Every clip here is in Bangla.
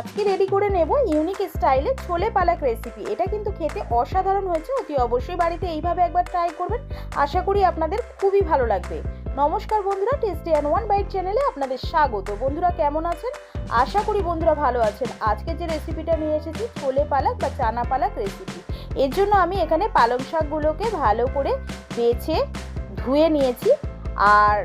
আজকে রেডি করে নেব ইউনিক স্টাইলে ছোলে পালাক রেসিপি এটা কিন্তু খেতে অসাধারণ হয়েছে, অতি অবশ্যই বাড়িতে এইভাবে একবার ট্রাই করবেন। আশা করি আপনাদের খুবই ভালো লাগবে। নমস্কার বন্ধুরা টেস্টি অ্যান্ড ওয়ান বাইট চ্যানেলে আপনাদের স্বাগত। বন্ধুরা কেমন আছেন? আশা করি বন্ধুরা ভালো আছেন। আজকে যে রেসিপিটা নিয়ে এসেছি, ছোলে পালাক বা চানা পালাক রেসিপি এর জন্য আমি এখানে পালং শাকগুলোকে ভালো করে বেছে, ধুয়ে নিয়েছি। আর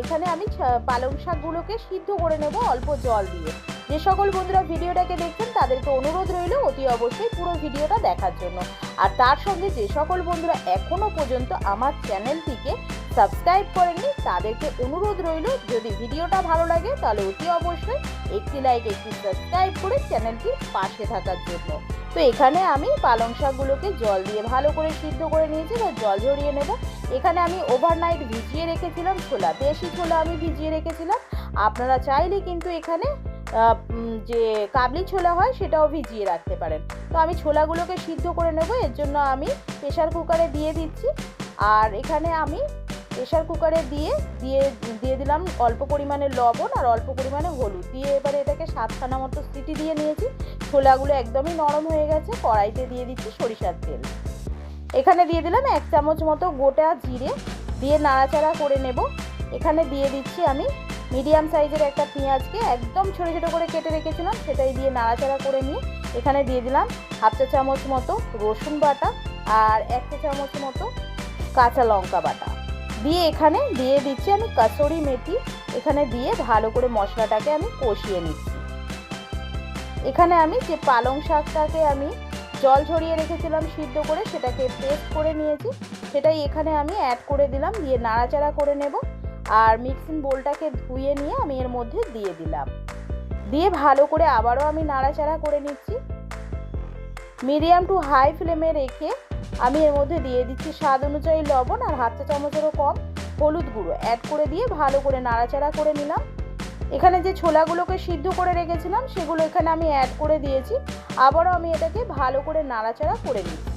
এখানে আমি পালং শাকগুলোকে সিদ্ধ করে নেব অল্প জল দিয়ে। যে সকল বন্ধুরা ভিডিওটাকে দেখছেন, তাদেরকে অনুরোধ রইল অতি অবশ্যই পুরো ভিডিওটা দেখার জন্য। আর তার সঙ্গে যে সকল বন্ধুরা এখনও পর্যন্ত আমার চ্যানেলটিকে সাবস্ক্রাইব করেননি, তাদেরকে অনুরোধ রইল যদি ভিডিওটা ভালো লাগে, তাহলে অতি অবশ্যই একটি লাইক, একটি সাবস্ক্রাইব করে চ্যানেলটির পাশে থাকার জন্য। তো এখানে আমি পালং শাকগুলোকে জল দিয়ে ভালো করে সিদ্ধ করে নিয়েছি বা জল ঝরিয়ে নেব। এখানে আমি ওভারনাইট ভিজিয়ে রেখেছিলাম ছোলা, দেশি ছোলা আমি ভিজিয়ে রেখেছিলাম। আপনারা চাইলে কিন্তু এখানে যে কাবলি ছোলা হয় সেটাও ভিজিয়ে রাখতে পারেন। তো আমি ছোলাগুলোকে সিদ্ধ করে নেব, এর জন্য আমি প্রেশার কুকারে দিয়ে দিচ্ছি। আর এখানে আমি প্রেশার কুকারে দিয়ে দিয়ে দিয়ে দিলাম অল্প পরিমাণে লবণ আর অল্প পরিমাণে হলুদ। দিয়ে এবারে এটাকে সাতখানা মতো সিটি দিয়ে নিয়েছি। ছোলাগুলো একদমই নরম হয়ে গেছে, কড়াইতে দিয়ে দিচ্ছি সরিষার তেল। এখানে দিয়ে দিলাম এক চামচ মতো গোটা জিরে, দিয়ে নাড়াচাড়া করে নেব। এখানে দিয়ে দিচ্ছি আমি মিডিয়াম সাইজের একটা পেঁয়াজকে একদম ছোটো ছোটো করে কেটে রেখেছিলাম, সেটাই দিয়ে নাড়াচাড়া করে নিয়ে এখানে দিয়ে দিলাম হাফ চা চামচ মতো রসুন বাটা আর এক চা চামচ মতো কাঁচা লঙ্কা বাটা। দিয়ে এখানে দিয়ে দিচ্ছি আমি কাসুরি মেথি, এখানে দিয়ে ভালো করে মশলাটাকে আমি কষিয়ে নিচ্ছি। এখানে আমি যে পালং শাকটাকে আমি জল ঝরিয়ে রেখেছিলাম সিদ্ধ করে, সেটাকে পেস্ট করে নিয়েছি। সেটাই এখানে আমি অ্যাড করে দিলাম, দিয়ে নাড়াচাড়া করে নেব। আর মিক্সিং বোলটাকে ধুয়ে নিয়ে আমি এর মধ্যে দিয়ে দিলাম। দিয়ে ভালো করে আবারও আমি নাড়াচাড়া করে নিচ্ছি। মিডিয়াম টু হাই ফ্লেমে রেখে আমি এর মধ্যে দিয়ে দিচ্ছি স্বাদ অনুযায়ী লবণ আর হাফ চা চামচেরও কম হলুদ গুঁড়ো। অ্যাড করে দিয়ে ভালো করে নাড়াচাড়া করে নিলাম। এখানে যে ছোলাগুলোকে সিদ্ধ করে রেখেছিলাম, সেগুলো এখানে আমি অ্যাড করে দিয়েছি। আবারও আমি এটাকে ভালো করে নাড়াচাড়া করে নিচ্ছি।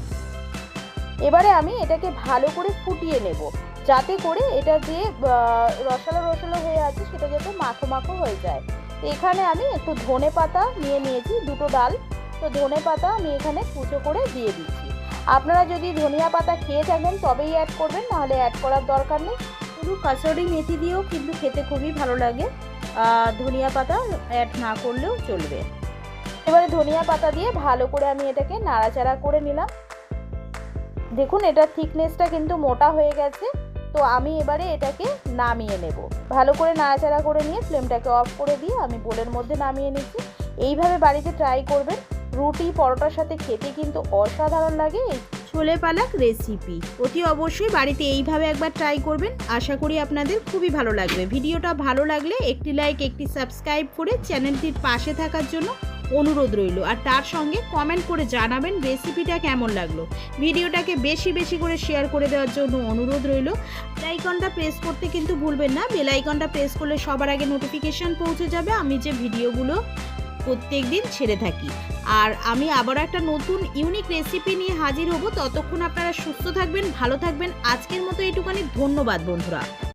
এবারে আমি এটাকে ভালো করে ফুটিয়ে নেব, যাতে করে এটা যে রসালো রসালো হয়ে আছে, সেটা যাতে মাখো মাখো হয়ে যায়। এখানে আমি একটু ধনে পাতা নিয়ে নিয়েছি, দুটো ডাল। তো ধনে পাতা আমি এখানে কুচো করে দিয়ে দিচ্ছি। আপনারা যদি ধনিয়া পাতা খেয়ে থাকেন, তবেই অ্যাড করবেন, নাহলে অ্যাড করার দরকার নেই। শুধু কাসরি মেথি দিয়েও কিন্তু খেতে খুবই ভালো লাগে। ধনিয়া পাতা অ্যাড না করলেও চলবে। এবারে ধনিয়া পাতা দিয়ে ভালো করে আমি এটাকে নাড়াচাড়া করে নিলাম। দেখুন এটার থিকনেসটা কিন্তু মোটা হয়ে গেছে, তো আমি এবারে এটাকে নামিয়ে নেব। ভালো করে নাড়াচাড়া করে নিয়ে ফ্লেমটাকে অফ করে দিয়ে আমি বোলের মধ্যে নামিয়ে নিচ্ছি। এইভাবে বাড়িতে ট্রাই করবেন। রুটি, পরোটার সাথে খেতে কিন্তু অসাধারণ লাগে। এই ছোলে পালাক রেসিপি অতি অবশ্যই বাড়িতে এইভাবে একবার ট্রাই করবেন। আশা করি আপনাদের খুবই ভালো লাগবে। ভিডিওটা ভালো লাগলে একটি লাইক একটি সাবস্ক্রাইব করে চ্যানেলটির পাশে থাকার জন্য অনুরোধ রইল। আর তার সঙ্গে কমেন্ট করে জানাবেন রেসিপিটা কেমন লাগল। ভিডিওটাকে বেশি বেশি করে শেয়ার করে দেওয়ার জন্য অনুরোধ রইল। বেলাইকনটা প্রেস করতে কিন্তু ভুলবেন না। বেলাইকনটা প্রেস করলে সবার আগে নোটিফিকেশন পৌঁছে যাবে। আমি যে ভিডিওগুলো প্রত্যেক দিন ছেড়ে থাকি। আর আমি আবার একটা নতুন ইউনিক রেসিপি নিয়ে হাজির হব। ততক্ষণ আপনারা সুস্থ থাকবেন, ভালো থাকবেন। আজকের মতো এটুখানি ধন্যবাদ বন্ধুরা।